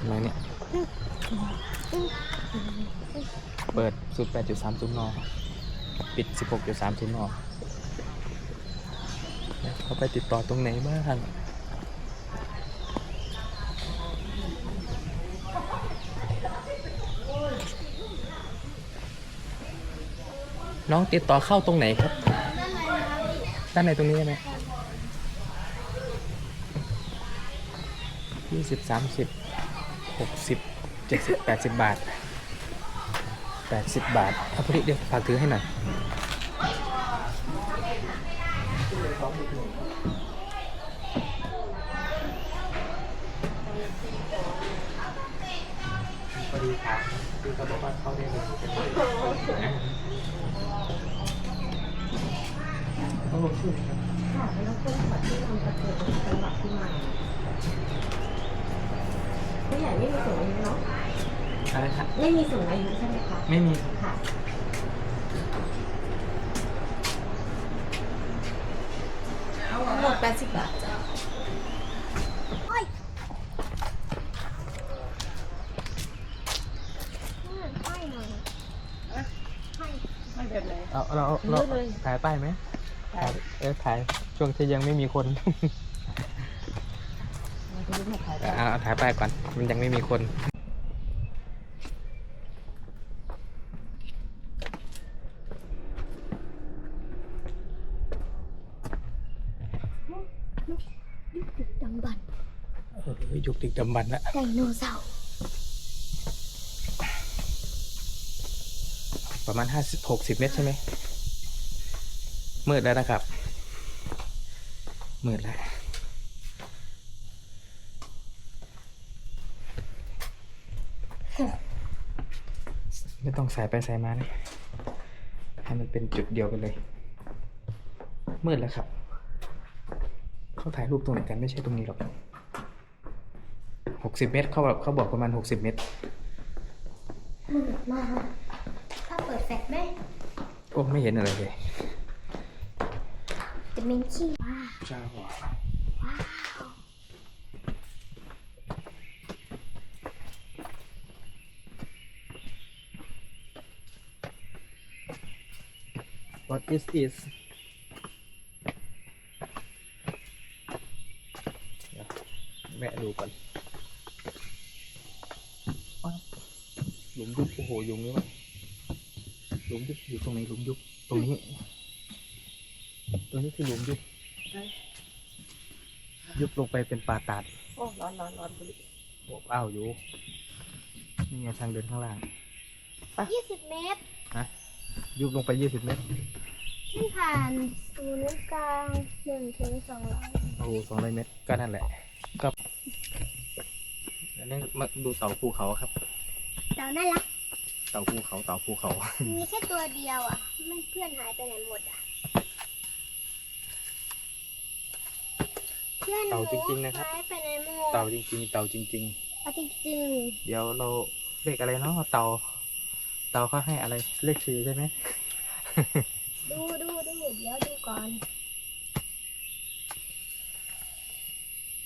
อะไรเนี่ย เปิดสุด8.30นปิด 16.30นเขาไปติดต่อตรงไหนบ้างน้องติดต่อเข้าตรงไหนครับ ด้านในตรงนี้ใช่ไหม ยี่สิบสามสิบหกสิบเจ็ดสิบแปดสิบบาทแปดสิบบาทเอาพอดีเดี๋ยวฝากถือให้หน่อยพอดีครับคือเขาบอกว่าเข้าได้เลยต้องลงชื่อครับค่ะไม่ต้องเพิ่มขอที่นำประเกิดจังหวัดที่มา ผู้ใหญ่ไม่มีสูงอายุเนาะ อะไรครับไม่มีสูงอายุใช่ไหมคะ ไม่มีค่ะทั้งหมด80 บาทจ้ะเอาเราเราถ่ายป้ายไหมถ่ายเออถ่ายช่วงที่ยังไม่มีคน เอาเอาถ่ายป้ายก่อน มันยังไม่มีคนดึกดำบรรพ์เออยุคดึกดำบรรพ์ละไดโนเสาร์ประมาณห้าสิบหกสิบเมตรใช่ไหมมืดแล้วนะครับมืดแล้ว ไม่ต้อง สายไปสายมานะให้มันเป็นจุดเดียวกันเลย มืดแล้วครับ เขาถ่ายรูปตรงไหนกันไม่ใช่ตรงนี้หรอกหกสิบเมตรเขาบอกเขาบอกประมาณหกสิบเมตรมืดมากถ้าเปิดแฟลชไหมโอ้ไม่เห็นอะไรเลยจะเป็นขี้ว้า จ้าหัว ว้าว What is this เดี๋ยวแวะดูก่อนอ้าวหลุมยุบโอ้โหยุงนี่วะหลุมยุบอยู่ตรงไหนหลุมยุบตรงนี้ ตรงนี้คือหลุมยุบยุบลงไปเป็นป่าตัดโอ้ร้อนร้อนร้อนบุรีโอ้อ้าวอยู่นี่ไงทางเดินข้างล่างยี่สิบเมตรยุบลงไปยี่สิบเมตร ที่ผ่านศูนย์กลางหนึ่งถึงสองร้อยโอ้โหสองร้อยเมตรก็นั่นแหละ ก็อันนี้มาดูเต่าภูเขาครับ เต่าน่ารักเต่าภูเขาเต่าภูเขา มีแค่ตัวเดียวอะ ไม่เพื่อนหายไปไหนหมดอะ เพื่อนหนูเต่าจริงๆนะครับ หายไปไหนหมดเต่าจริง ๆ เต่าจริง เอาจริงๆ เดี๋ยวเราเลขอะไรเนาะเต่าเต่าเขาให้อะไรเลขสี่ใช่ไหม ๆ ดูดูดูเดี๋ยวดูก่อน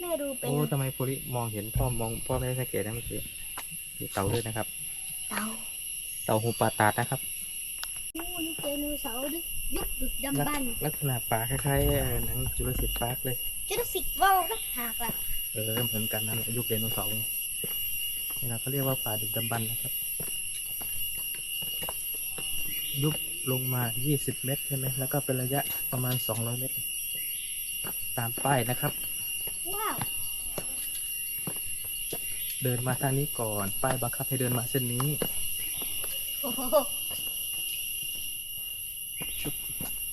แม่ดูเป็นโอ้ทำไมโพลิมองเห็นพ่อมองพ่อไม่ได้สังเกตนะเมื่อกี้มีเต่าด้วยนะครับ เต่าเต่าหูปลาตาดนะครับดูนี่ไดโนเสาร์ดึกยุคดึกดำบรรพ์ลักษณะปลาคล้ายๆเอ่อหนังจุลศิษย์ปาร์คเลย จุลศิษย์วอลก็หากล่ะเออเหมือนกันนั่นแหละยุคไดโนเสาร์ไงนี่เราก็เรียกว่าป่าดึกดำบรรพ์นะครับ ยุบ ลงมา 20 เมตรใช่ไหมแล้วก็เป็นระยะประมาณ 200 เมตร ตามป้ายนะครับ ว้าว เดินมาทางนี้ก่อน ป้ายบังคับให้เดินมาเส้นนี้ โอ้โหชุบ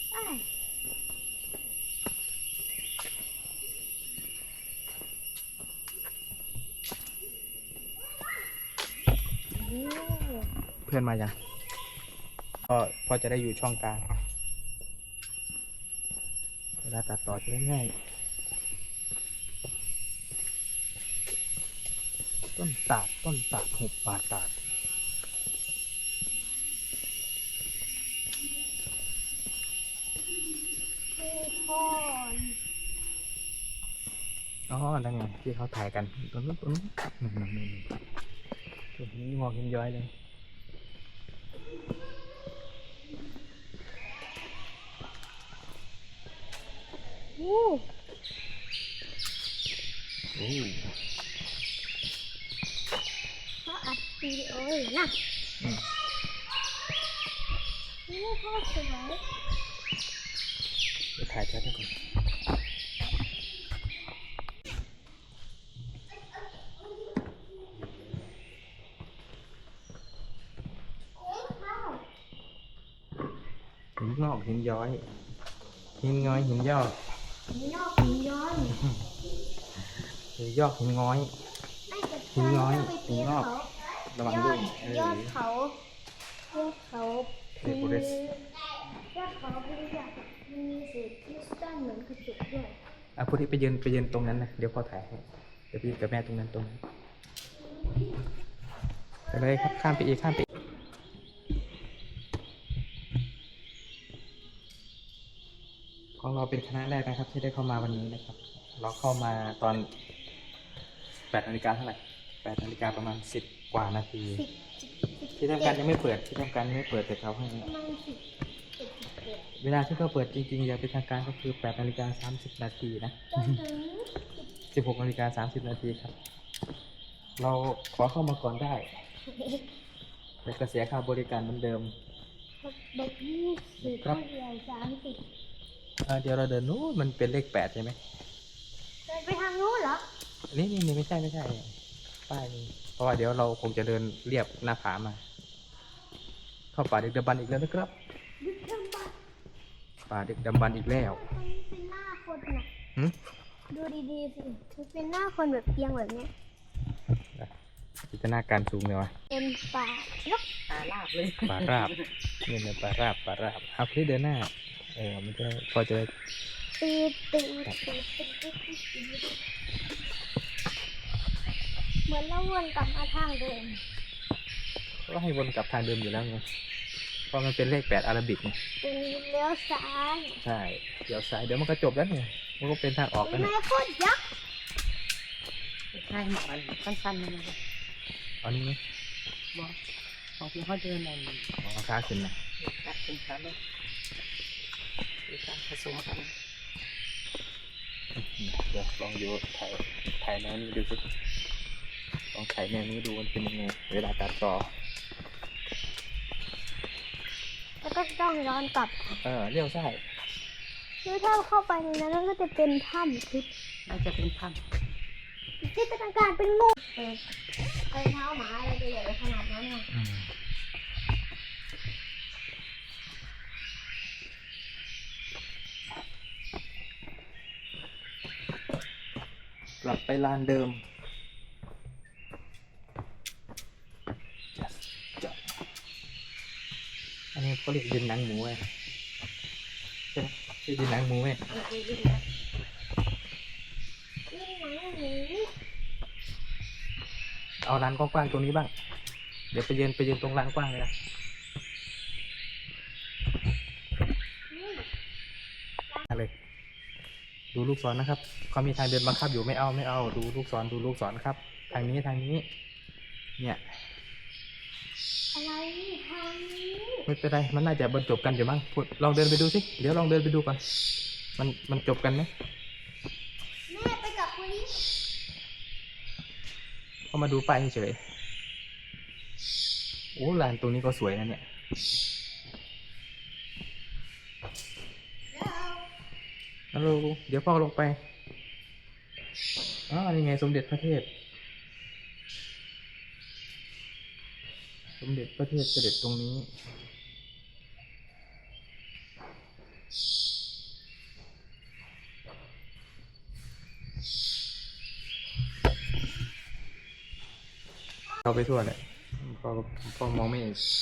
ไปโอ้เพื่อนมายัง ก็พอจะได้อยู่ช่องกลางเวลาตัดต่อจะได้ง่ายต้นตาดต้นตาดหุบป่าตาดอ๋อนั่นไงที่เขาถ่ายกันตรงนู้นตรงนู้นนู่นนู่นนู่นตรงนี้มองเห็นย้อยเลย อู้โอ้เขาอัดวิดีโออยู่นะอืม นี่พ่อสวยเดี๋ยวถ่ายแค่ได้ก่อนหินงอกหินย้อย หินง้อยหินยอก หินยอกหินย้อนหินยอกหินง้อย ไม่จะหินย้อยไปปีหินนงอกเขาระวังยอด้วดยเออยอดเขายอดเขาเอเวอเรสต์ยอดเขาเป็นแบบมันมีสีคริสตัลเหมือนกระจกด้วยอะพูดที่ไปยืนไปยืนตรงนั้นนะเดี๋ยวพอถ่ายให้เดี๋ยวพี่กับแม่ตรงนั้นตรงนั้นไปเลยครับข้ามไปอีกข้ามไปอีก ของเราเป็นคณะแรกนะครับ ที่ได้เข้ามาวันนี้นะครับ เราเข้ามาตอนแปดนาฬิกาเท่าไหร่แปดนาฬิกาประมาณสิบกว่านาทีสิบสิบสิบที่ทำการยังไม่เปิดที่ทำการยังไม่เปิดแต่เขาให้ประมาณสิบเจ็ดสิบเอ็ดเวลาที่เขาเปิดจริงๆอย่างเป็นทางการก็คือ8นาฬิกา30นาทีนะจนถึง16นาฬิกา30นาทีครับ เราขอเข้ามาก่อนได้แต่ก็เสียค่าบริการเหมือนเดิมเด็กยี่สิบครับผู้ใหญ่สามสิบเอ่อเดี๋ยวเราเดินนู้นมันเป็นเลข8ใช่ไหมเดินไปทางนู้นเหรอ นี่นี่นี่ไม่ใช่ไม่ใช่ป้ายนี่เพราะว่าเดี๋ยวเราคงจะเดินเรียบหน้าผามา เข้าป่าดึกดำบรรพ์อีกแล้วนะครับ ดึกดำบรรพ์ป่าดึกดำบรรพ์อีกแล้วมันเป็นหน้าคนน่ะหึดูดีๆสิมันเป็นหน้าคนแบบเอียงแบบเนี้ยจินตนาการสูงเลยวะเป็นป่าแล้วตาลาบเลย ป่าราบนี่เนี่ยป่าราบป่าราบเอาพี่เดินหน้า เออมันจะพอจะตีตีตีตีตีเหมือนเราวนกลับมาทางเดิมก็ให้วนกลับทางเดิมอยู่แล้วไงเพราะมันเป็นเลขแปดอาราบิกไงเป็นเลี้ยวซ้ายใช่เดี๋ยวซ้ายเดี๋ยวมันก็จบแล้วไงมันก็เป็นทางออกแล้วแม่เนี่ยโคตรยักษ์ใช่หมอนสั้นๆนี่นะครับอานี่ไหมบอกของที่เขาเดินนั่นเอาขาขึ้นนะตัดเป็นขาเลย มีการผสมกันเดี๋ยวลองดูถ่ายถ่ายแนวนี้ดูสิลองถ่ายแนวนี้ดูมันเป็นยังไงเวลาตัดต่อแล้วก็ต้องย้อนกลับเออเลี้ยวซ้ายคือถ้าเข้าไปในนั้นมันก็จะเป็นถ้ำทึบน่าจะเป็นพันจินตนาการเป็นงูเออไอ้เท้าหมาอะไรจะใหญ่ขนาดนั้นอะ กลับไปลานเดิมอันนี้เขาเรียกดินหนังหมูไงใช่ไหมใช่ดินหนังหมูไหมมันคืองเอาลานกว้างๆตรงนี้บ้าง เดี๋ยวไปเยืนไปเยืนตรงลานกว้างเลยนะ นี่ เอาเลย ดู ลูกศรนะครับเขามีทางเดินบังคับอยู่ไม่เอาไม่เอา ดูลูกศรดูลูกศรครับ ทางนี้ทางนี้ เนี่ยอะไรทางนี้ไม่เป็นไรมันน่าจะบรรจบกันอยู่มั้งพูดลองเดินไปดูสิเดี๋ยวลองเดินไปดูก่อนมันมันจบกันไหมแม่ไปกับคนนี้เขามาดูป้ายเฉยๆโอ้ลานตรงนี้ก็สวยนะเนี่ย ฮัลโหลเดี๋ยวพ่อลงไปอ๋อนี่ไงสมเด็จพระเทพ สมเด็จพระเทพเสด็จตรงนี้เข้าไปทั่วเลยพอพอมองไม่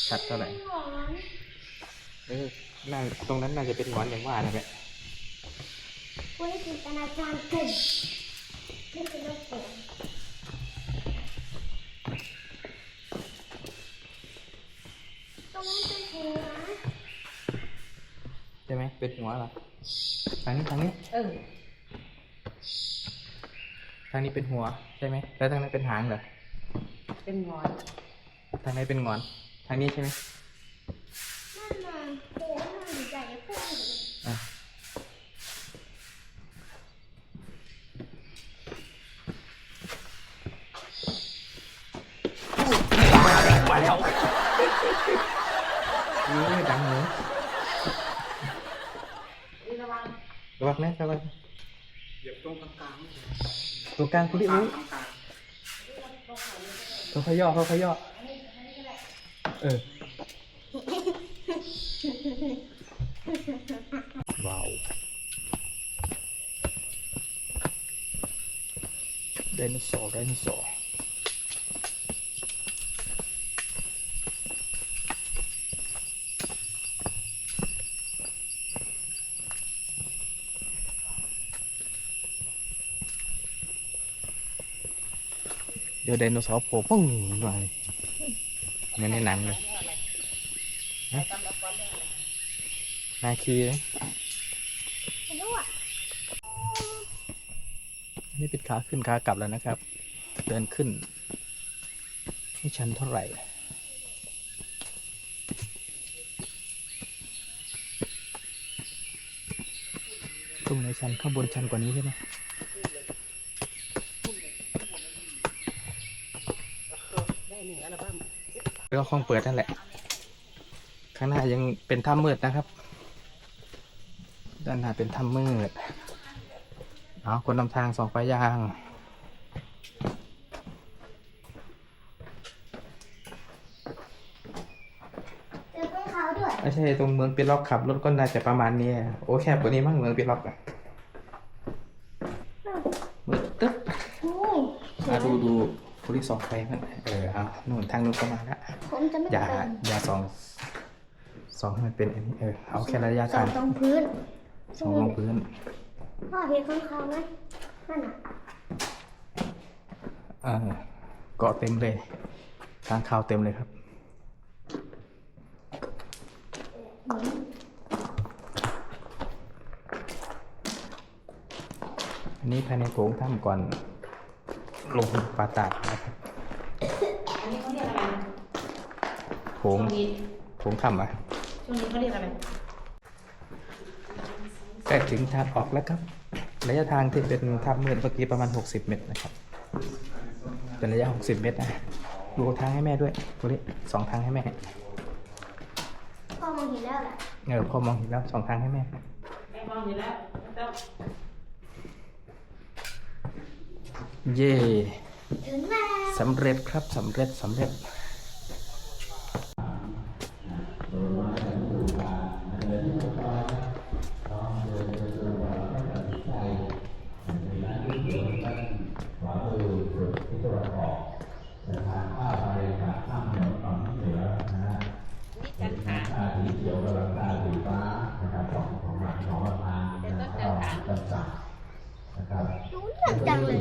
ชัดเท่าไหร่หงอนเออน่าตรงนั้นน่าจะเป็นหงอนอย่างว่านะแม่ คนที่จินตนาการเก่งนี่คือลูกโป่งตรงนั้นเป็นหัวใช่ไหมเป็นหัวเหรอทางนี้ทางนี้ เออ ทางนี้เป็นหัวใช่ไหม แล้วทางนั้นเป็นหางเหรอ เป็นงอน ทางนี้เป็นงอน ทางนี้ใช่ไหม นี่ดังเลยระวังระวังนะระวังเหยียบตรงกลางตรงกลางคุณดิอุ้ยๆกลางเขาขย่อเขาขย่อเออว้าวไดโนเสาร์ไดโนเสาร์ เดี๋ยวไดโนเสาร์โผล่ปุ้งมาเลยเหมือนในหนังเลยฮะนาคีเลยไม่รู้อะนี่เป็นขาขึ้นขากลับแล้วนะครับ เดินขึ้นไม่ชันเท่าไหร่ตรงไหนชันข้างบนชันกว่านี้ใช่ไหมแล้ว ก็ห้องเปิดนั่นแหละ ข้างหน้ายังเป็นถ้ำมืดนะครับ ด้านหน้าเป็นถ้ำมืดเอาคนนำทางสองไฟยางเจอต้นเขาด้วยไม่ใช่ตรงเมืองปีล็อกขับรถก็น่าจะประมาณนี้อะโอ้แคบกว่านี้มั้งเมืองปีล็อกอะมืดตึ๊บโอ้อะดู ดูผู้ที่สองไฟมันเออเอานู่นทางนู้นก็มาแล้วผมจะไม่อย่าเป็นอย่าสองสองให้มันเป็นอันนี้เออเอาแค่ระยะสอทางงตรงพื้นสองลงพื้น พ่อเห็นข้างเขาไหมนั่นน่ะเออเกาะเต็มเลยทางข่าวเต็มเลยครับ อันนี้ภายในโถงถ้ำก่อน ลงปลาตาดนะครับอันนี้เขาเรียกอะไรนะโถช่วงงนี้โถงถ้ำอะช่วงนี้เขาเรียกอะไรใกล้ถึงทางออกแล้วครับ ระยะทางที่เป็นถ้ำมืดเมื่อกี้ประมาณ 60 เมตรนะครับเป็นระยะ 60 เมตรนะดูทางให้แม่ด้วยดูดิสองทางให้แม่พ่อมองเห็นแล้วแหละเออพ่อมองเห็นแล้วสองทางให้แม่ แม่มองอยู่แล้วไม่ต้อง เย่ถึงแล้วสำเร็จครับสำเร็จสำเร็จ นี่จันทร์ขาเป็นต้นจันทร์ขา รู้เรื่องจังเลย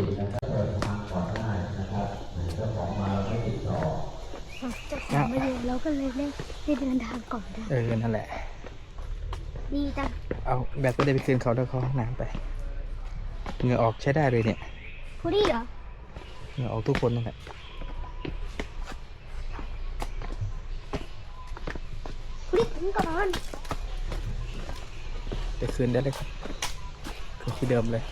จะไม่เรียนเราก็เลย ได้ได้เดินทางก่อนได้เออนั่นแหละ ดีจังเอาแบตก็ได้ไปคืนเขาแล้วเขาห้องน้ำไปเหงื่อออกใช้ได้เลยเนี่ยพูดดีเหรอเหงื่อออกทุกคนนั่นแหละพูดดีถึงก่อนไปคืนได้เลยครับคืนที่เดิมเลย